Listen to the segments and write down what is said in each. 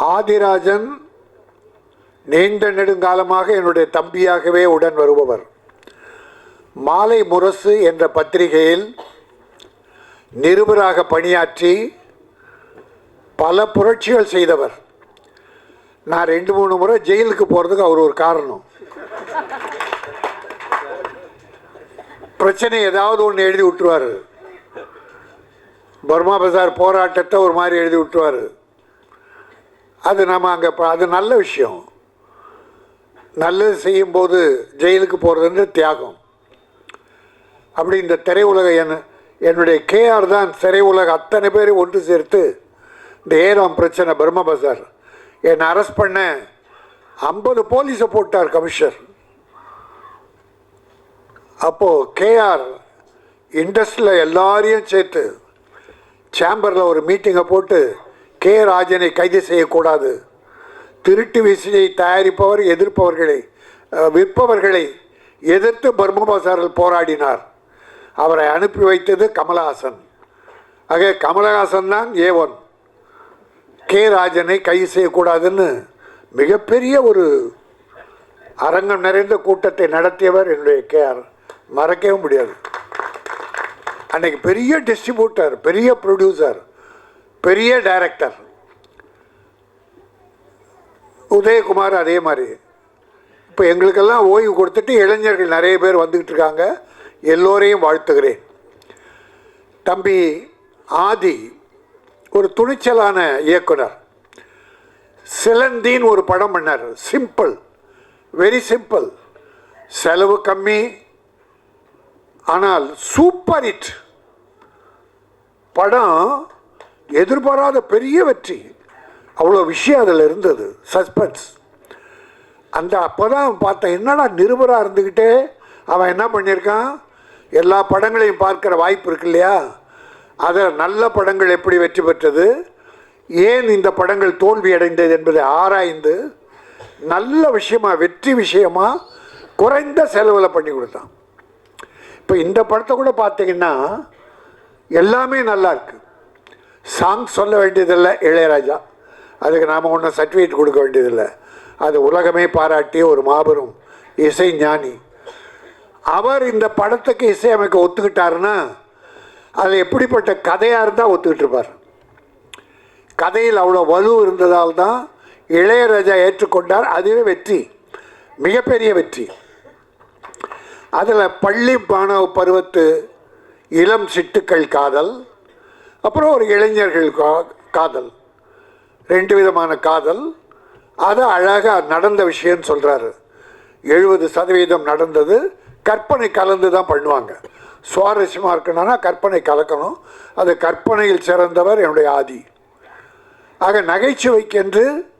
ஆதிராஜன் நீண்ட நெடுங்காலமாக என்னுடைய தம்பியாகவே உடன் வருபவர். மாலை முரசு என்ற பத்திரிகையில் நிருபராக பணியாற்றி பல புரட்சிகள் செய்தவர். நான் ரெண்டு மூணு முறை ஜெயிலுக்கு போகிறதுக்கு அவர் ஒரு காரணம். பிரச்சனை ஏதாவது ஒன்று எழுதி விட்டுருவார். பர்மா பஜார் போராட்டத்தை ஒரு மாதிரி எழுதி விட்டுருவார். அது நம்ம அங்கே அது நல்ல விஷயம். நல்லது செய்யும்போது ஜெயிலுக்கு போகிறதுன்ற தியாகம். அப்படி இந்த திரையுலக என் என்னுடைய கேஆர் தான் திரையுலக அத்தனை பேரும் ஒன்று சேர்த்து இந்த ஏராம் பிரச்சனை பிரம்ம பசார் என்னை அரெஸ்ட் பண்ண ஐம்பது போலீஸை போட்டார் கமிஷனர் அப்போது கேஆர் இண்டஸ்ட்ரியில் எல்லாரையும் சேர்த்து சேம்பரில் ஒரு மீட்டிங்கை போட்டு கே ராஜனை கைது செய்யக்கூடாது. திருட்டு விசையை தயாரிப்பவர் எதிர்ப்பவர்களை விற்பவர்களை எதிர்த்து பர்மா பசாரில் போராடினார். அவரை அனுப்பி வைத்தது கமலஹாசன். ஆக கமலஹாசன் தான் ஏ ஒன். கே ராஜனை கைது செய்யக்கூடாதுன்னு மிகப்பெரிய ஒரு அரங்கம் நிறைந்த கூட்டத்தை நடத்தியவர் என்னுடைய கேஆர் மறக்கவே முடியாது. அன்னைக்கு பெரிய டிஸ்ட்ரிபியூட்டர் பெரிய ப்ரொடியூசர் பெரிய டைரக்டர் உதயகுமார் அதே மாதிரி. இப்போ எங்களுக்கெல்லாம் ஓய்வு கொடுத்துட்டு இளைஞர்கள் நிறைய பேர் வந்துக்கிட்டு இருக்காங்க. எல்லோரையும் வாழ்த்துகிறேன். தம்பி ஆதி ஒரு துணிச்சலான இயக்குனர். சிலந்தின்னு ஒரு படம் பண்ணார். சிம்பிள் வெரி சிம்பிள் செலவு கம்மி. ஆனால் சூப்பர் ஹிட் படம் எதிர்பாராத பெரிய வெற்றி. அவ்வளோ விஷயம் அதில் இருந்தது. சஸ்பென்ஸ் அந்த அப்போ தான் பார்த்தேன் என்னடா நிருபராக இருந்துக்கிட்டே அவன் என்ன பண்ணியிருக்கான்? எல்லா படங்களையும் பார்க்குற வாய்ப்பு இருக்கு இல்லையா? அதில் நல்ல படங்கள் எப்படி வெற்றி பெற்றது? ஏன் இந்த படங்கள் தோல்வி அடைந்தது என்பதை ஆராய்ந்து நல்ல விஷயமா வெற்றி விஷயமாக குறைந்த செலவில் பண்ணி கொடுத்தான். இப்போ இந்த படத்தை கூட பார்த்தீங்கன்னா எல்லாமே நல்லா இருக்குது சாங் சொல்ல வேண்டியதில்லை இளையராஜா. அதுக்கு நாம் ஒன்றும் சர்டிஃபிகேட் கொடுக்க வேண்டியதில்லை. அது உலகமே பாராட்டிய ஒரு மாபெரும் இசை ஞானி. அவர் இந்த படத்துக்கு இசையமைக்க ஒத்துக்கிட்டாருன்னா அது எப்படிப்பட்ட கதையாக இருந்தால் ஒத்துக்கிட்டு இருப்பார். கதையில் அவ்வளோ வலு இருந்ததால் தான் இளையராஜா ஏற்றுக்கொண்டார். அதுவே வெற்றி. மிகப்பெரிய வெற்றி. அதில் பள்ளி மாணவ பருவத்து இளம் சிட்டுக்கள் காதல் அப்புறம் ஒரு இளைஞர்கள் கா- காதல். ரெண்டு விதமான காதல். அது அழகாக நடந்த விஷயம்னு சொல்கிறாரு எழுபது சதவீதம் நடந்தது. கற்பனை கலந்து தான் பண்ணுவாங்க. சுவாரஸ்யமாக இருக்கணும்னா கற்பனை கலக்கணும். அது கற்பனையில் சிறந்தவர் என்னுடைய ஆதி. ஆக நகைச்சுவைக்கென்று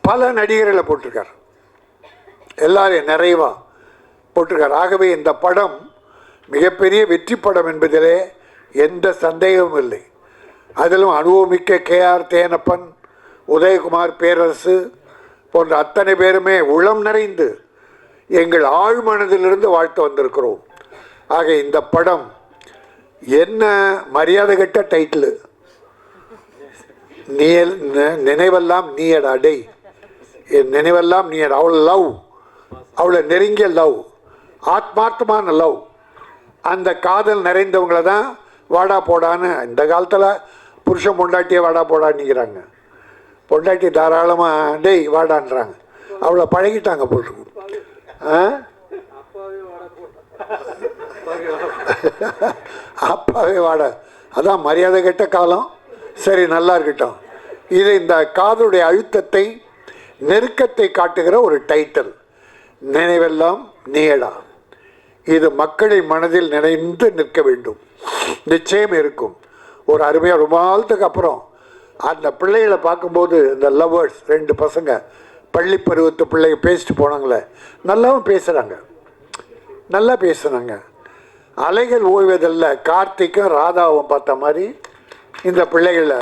பல நடிகர்களை போட்டிருக்கார். எல்லாரையும் நிறைவாக போட்டிருக்கார். ஆகவே இந்த படம் மிகப்பெரிய வெற்றி படம் என்பதிலே எந்த சந்தேகமும் இல்லை. அதிலும் அனுபவமிக்க கேஆர் தேனப்பன் உதயகுமார் பேரரசு போன்ற அத்தனை பேருமே உளம் நிறைந்து எங்கள் ஆழ்மனதிலிருந்து வாழ்த்து வந்திருக்கிறோம். ஆக இந்த படம் என்ன மரியாதை கட்ட டைட்டிலு? நீ நினைவெல்லாம் நீயடா அடை. என் நினைவெல்லாம் நீயடா அவள் லவ். அவளை நெருங்கிய லவ். ஆத்மார்த்தமான லவ். அந்த காதல் நிறைந்தவங்கள தான் வாடா போடான்னு இந்த காலத்தில் புருஷன் பொண்டாட்டியே வாடா போடான்னுங்கிறாங்க பொண்டாட்டி தாராளமாக டேய் வாடான்றாங்க. அவளை பழகிட்டாங்க போட்டு ஆ? அப்பாவே வாட. அதான் மரியாதை கெட்ட காலம். சரி நல்லா இருக்கட்டும். இது இந்த காதலுடைய அழுத்தத்தை நெருக்கத்தை காட்டுகிற ஒரு டைட்டில். நினைவெல்லாம் நீடா. இது மக்களின் மனதில் நினைந்து நிற்க வேண்டும். நிச்சயம் இருக்கும். ஒரு அருமையாக ரொம்ப நாளத்துக்கு அப்புறம் அந்த பிள்ளைகளை பார்க்கும்போது இந்த லவ்வர்ஸ் ரெண்டு பசங்க பள்ளி பருவத்து பிள்ளைங்க பேசிட்டு போனாங்களே நல்லாவும் பேசுகிறாங்க நல்லா பேசுனாங்க அலைகள் ஓய்வதில் கார்த்திக்கும் ராதாவும் பார்த்த மாதிரி இந்த பிள்ளைகளை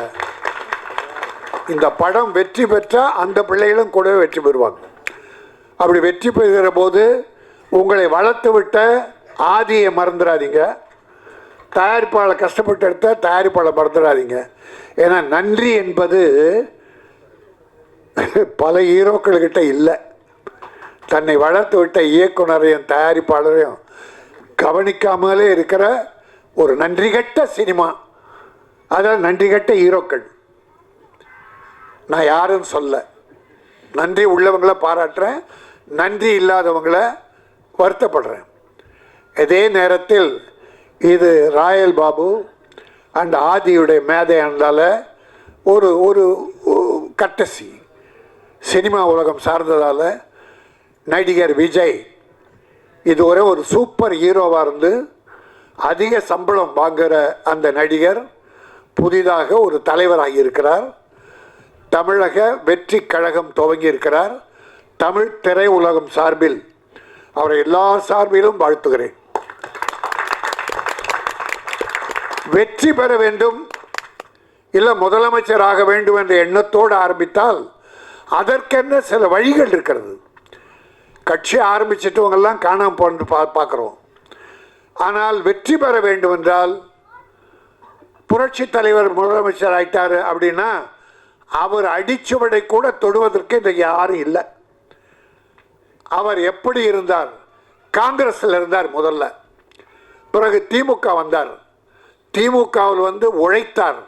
இந்த படம் வெற்றி பெற்றால் அந்த பிள்ளைகளும் கூடவே வெற்றி பெறுவாங்க. அப்படி வெற்றி பெறுகிற போது உங்களை வளர்த்து விட்ட ஆதியை மறந்துடாதீங்க. தயாரிப்பாளர் கஷ்டப்பட்டு எடுத்தால் தயாரிப்பாளர் மறந்துடாதீங்க. ஏன்னா நன்றி என்பது பல ஹீரோக்கள்கிட்ட இல்லை. தன்னை வளர்த்து விட்ட இயக்குனரையும் தயாரிப்பாளரையும் கவனிக்காமலே இருக்கிற ஒரு நன்றிகட்ட சினிமா. அதாவது நன்றிகட்ட ஹீரோக்கள். நான் யாரும் சொல்ல. நன்றி உள்ளவங்கள பாராட்டுறேன். நன்றி இல்லாதவங்கள வருத்தப்படுறேன். இதே நேரத்தில் இது ராயல் பாபு அண்ட் ஆதியுடைய மேதை ஒரு ஒரு கட்டசி. சினிமா உலகம் சார்ந்ததால் நடிகர் விஜய் இதுவரை ஒரு சூப்பர் ஹீரோவாக இருந்து அதிக சம்பளம் வாங்குகிற அந்த நடிகர் புதிதாக ஒரு தலைவராகி இருக்கிறார். தமிழக வெற்றி கழகம் துவங்கி இருக்கிறார். தமிழ் திரையுலகம் சார்பில் அவரை எல்லா சார்பிலும் வாழ்த்துகிறேன். வெற்றி பெற வேண்டும். இல்லை முதலமைச்சராக வேண்டும் என்ற எண்ணத்தோடு ஆரம்பித்தால் அதற்கென்ன சில வழிகள் இருக்கிறது. கட்சி ஆரம்பிச்சிட்டவங்கெல்லாம் காணாம போன்று பா பார்க்குறோம். ஆனால் வெற்றி பெற வேண்டும் என்றால் புரட்சி தலைவர் முதலமைச்சர் ஆயிட்டார் அப்படின்னா அவர் அடிச்சுவடை கூட தொடுவதற்கு இன்றைக்கு யாரும் இல்லை. அவர் எப்படி இருந்தார்? காங்கிரஸில் இருந்தார் முதல்ல. பிறகு திமுக வந்தார். திமுகவில் வந்து உழைத்தார்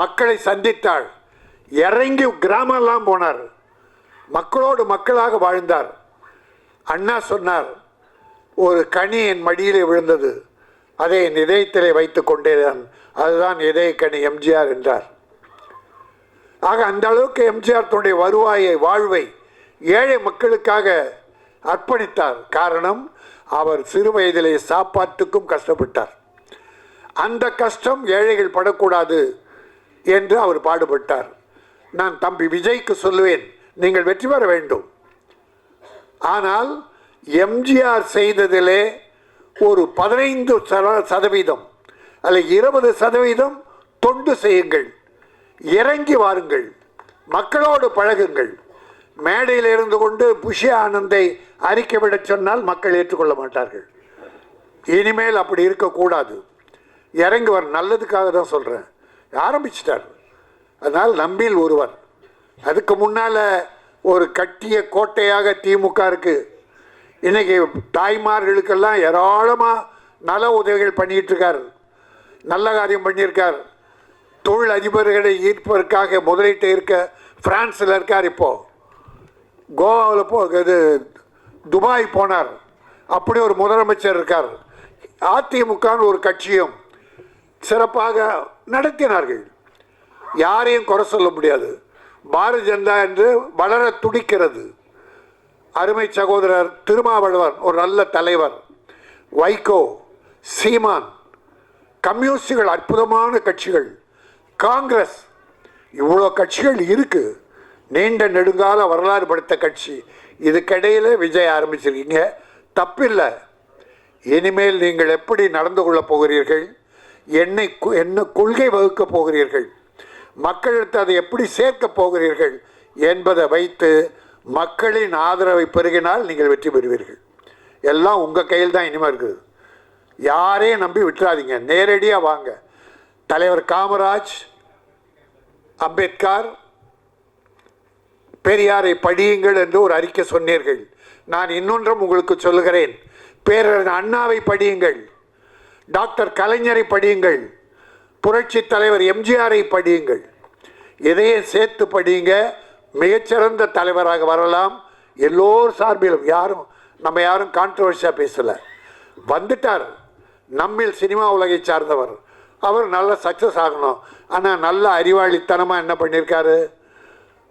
மக்களை சந்தித்தார் இறங்கி கிராமம்லாம் போனார் மக்களோடு மக்களாக வாழ்ந்தார். அண்ணா சொன்னார் ஒரு கனி என் மடியிலே விழுந்தது அதை என் இதயத்திலே வைத்து கொண்டேதான் அதுதான் இதய கனி எம்ஜிஆர் என்றார். ஆக அந்த அளவுக்கு எம்ஜிஆர் தன்னுடைய வருவாயை வாழ்வை ஏழை மக்களுக்காக அர்ப்பணித்தார். காரணம் அவர் சிறு வயதிலே சாப்பாட்டுக்கும் கஷ்டப்பட்டார். அந்த கஷ்டம் ஏழைகள் படக்கூடாது என்று அவர் பாடுபட்டார். நான் தம்பி விஜய்க்கு சொல்லுவேன் நீங்கள் வெற்றி பெற வேண்டும். ஆனால் எம்ஜிஆர் செய்ததிலே ஒரு பதினைந்து சத- சதவீதம் அல்ல இருபது சதவீதம் தொண்டு செய்யுங்கள். இறங்கி வாருங்கள். மக்களோடு பழகுங்கள். மேடையில் இருந்து கொண்டு புஷி ஆனந்தை அறிக்கை விடச் சொன்னால் மக்கள் ஏற்றுக்கொள்ள மாட்டார்கள். இனிமேல் அப்படி இருக்கக்கூடாது. இறங்கி வர நல்லதுக்காக தான் சொல்கிறேன் ஆரம்பிச்சிட்டார். அதனால் நம்பியில் ஒருவர். அதுக்கு முன்னால் ஒரு கட்டிய கோட்டையாக திமுக இருக்குது இன்றைக்கி தாய்மார்களுக்கெல்லாம் ஏராளமாக நல உதவிகள் பண்ணிகிட்டு இருக்கார் நல்ல காரியம் பண்ணியிருக்கார். தொழில் அதிபர்களை ஈர்ப்பதற்காக முதலீட்டு இருக்க ஃப்ரான்ஸில் இருக்கார் இப்போது கோவாவில் போ இது துபாய் போனார். அப்படி ஒரு முதலமைச்சர் இருக்கார். அதிமுகன்னு ஒரு கட்சியும் சிறப்பாக நடத்தினார்கள். யாரையும் குறை சொல்ல முடியாது. பாரதிய ஜனதா என்று வளர துடிக்கிறது. அருமை சகோதரர் திருமாவளவன் ஒரு நல்ல தலைவர். வைகோ சீமான் கம்யூனிஸ்டுகள் அற்புதமான கட்சிகள். காங்கிரஸ் இவ்வளோ கட்சிகள் இருக்கு. நீண்ட நெடுங்கால வரலாறு படைத்த கட்சி. இதுக்கிடையில் விஜய் ஆரம்பிச்சிருக்கீங்க. தப்பில்லை. இனிமேல் நீங்கள் எப்படி நடந்து கொள்ளப் போகிறீர்கள்? என்னை என்ன கொள்கை வகுக்கப் போகிறீர்கள்? மக்களிடத்து அதை எப்படி சேர்க்கப் போகிறீர்கள் என்பதை வைத்து மக்களின் ஆதரவை பெருகினால் நீங்கள் வெற்றி பெறுவீர்கள். எல்லாம் உங்கள் கையில் தான் இனிமேல் இருக்குது. யாரையும் நம்பி விட்டுறாதீங்க. நேரடியாக வாங்க. தலைவர் காமராஜ் அம்பேத்கர் பெரியாரை படியுங்கள் என்று ஒரு அறிக்கை சொன்னீர்கள். நான் இன்னொன்றும் உங்களுக்கு சொல்லுகிறேன். பேரர் அண்ணாவை படியுங்கள். டாக்டர் கலைஞரை படியுங்கள். புரட்சி தலைவர் எம்ஜிஆரை படியுங்கள். இதையும் சேர்த்து படியுங்க. மிகச்சிறந்த தலைவராக வரலாம். எல்லோர் சார்பிலும். யாரும் நம்ம யாரும் கான்ட்ரவர்ஷியாக பேசலை. வந்துட்டார். நம்மில் சினிமா உலகை சார்ந்தவர். அவர் நல்ல சக்ஸஸ் ஆகணும். ஆனால் நல்ல அறிவாளித்தனமாக என்ன பண்ணியிருக்காரு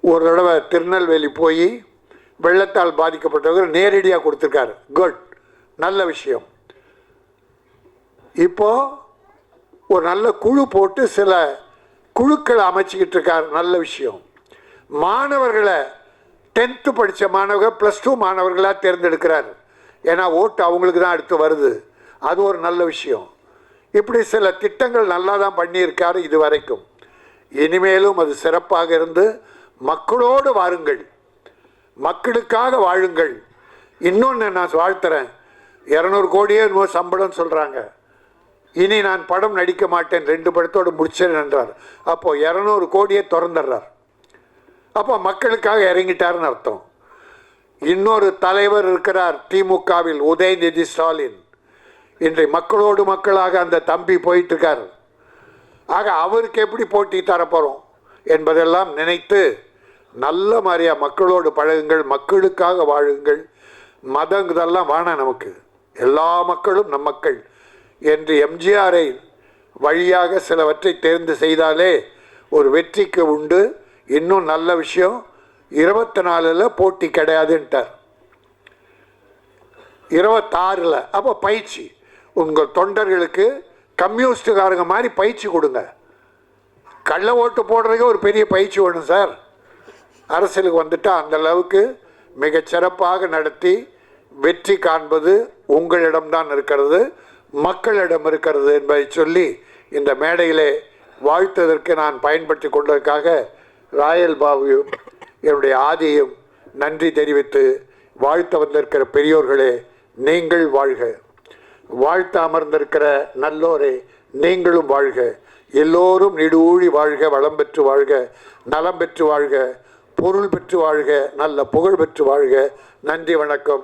ஒரு தடவை திருநெல்வேலி போய் வெள்ளத்தால் பாதிக்கப்பட்டவர் நேரடியாக கொடுத்துருக்காரு. குட் நல்ல விஷயம். இப்போது ஒரு நல்ல குழு போட்டு சில குழுக்களை அமைச்சிக்கிட்டு இருக்கார். நல்ல விஷயம். மாணவர்களை டென்த்து படித்த மாணவர்கள் ப்ளஸ் டூ மாணவர்களாக தேர்ந்தெடுக்கிறார். ஏன்னா ஓட்டு அவங்களுக்கு தான் அடுத்து வருது. அது ஒரு நல்ல விஷயம். இப்படி சில திட்டங்கள் நல்லா தான் பண்ணியிருக்காரு இது வரைக்கும் இனிமேலும் அது சிறப்பாக இருந்து மக்களோடு வாருங்கள். மக்களுக்காக வாழுங்கள். இன்னொன்று நான் வாழ்த்துறேன். இரநூறு கோடியே என்னமோ சம்பளம் சொல்கிறாங்க இனி நான் படம் நடிக்க மாட்டேன். ரெண்டு படத்தோடு முடிச்சேன் என்றார். அப்போது இரநூறு கோடியே திறந்துடுறார். அப்போ மக்களுக்காக இறங்கிட்டாருன்னு அர்த்தம். இன்னொரு தலைவர் இருக்கிறார் திமுகவில் உதயநிதி ஸ்டாலின். இன்றை மக்களோடு மக்களாக அந்த தம்பி போயிட்டுருக்கார். ஆக அவருக்கு எப்படி போட்டி தரப்போகிறோம் என்பதெல்லாம் நினைத்து நல்ல மாதிரியாக மக்களோடு பழகுங்கள் மக்களுக்காக வாழுங்கள். மதம் இதெல்லாம் வேணாம் நமக்கு. எல்லா மக்களும் நம் மக்கள். என்று எம்ஜிஆரை வழியாக சிலவற்றை தேர்ந்து செய்தாலே ஒரு வெற்றிக்கு உண்டு. இன்னும் நல்ல விஷயம் இருபத்தி நாலில் போட்டி கிடையாதுன்ட்டார். இருபத்தாறில் அப்போ பயிற்சி. உங்கள் தொண்டர்களுக்கு கம்யூனிஸ்டுக்காரங்க மாதிரி பயிற்சி கொடுங்க. கள்ள ஓட்டு போடுறதுக்கு ஒரு பெரிய பயிற்சி வேணும் சார். அரசியலுக்கு வந்துட்டால் அந்த அளவுக்கு மிகச் சிறப்பாக நடத்தி வெற்றி காண்பது உங்களிடம்தான் இருக்கிறது. மக்களிடம் இருக்கிறது என்பதை சொல்லி இந்த மேடையிலே வாழ்த்ததற்கு நான் பயன்படுத்தி கொண்டதற்காக ராயல் பாபுவையும் என்னுடைய ஆதியும் நன்றி தெரிவித்து வாழ்த்த வந்திருக்கிற பெரியோர்களே நீங்கள் வாழ்க. வாழ்த்த அமர்ந்திருக்கிற நல்லோரே நீங்களும் வாழ்க. எல்லோரும் நெடுஊழி வாழ்க வளம் பெற்று வாழ்க நலம் பெற்று வாழ்க பொருள் பெற்று வாழ்க நல்ல புகழ் பெற்று வாழ்க. நன்றி வணக்கம்.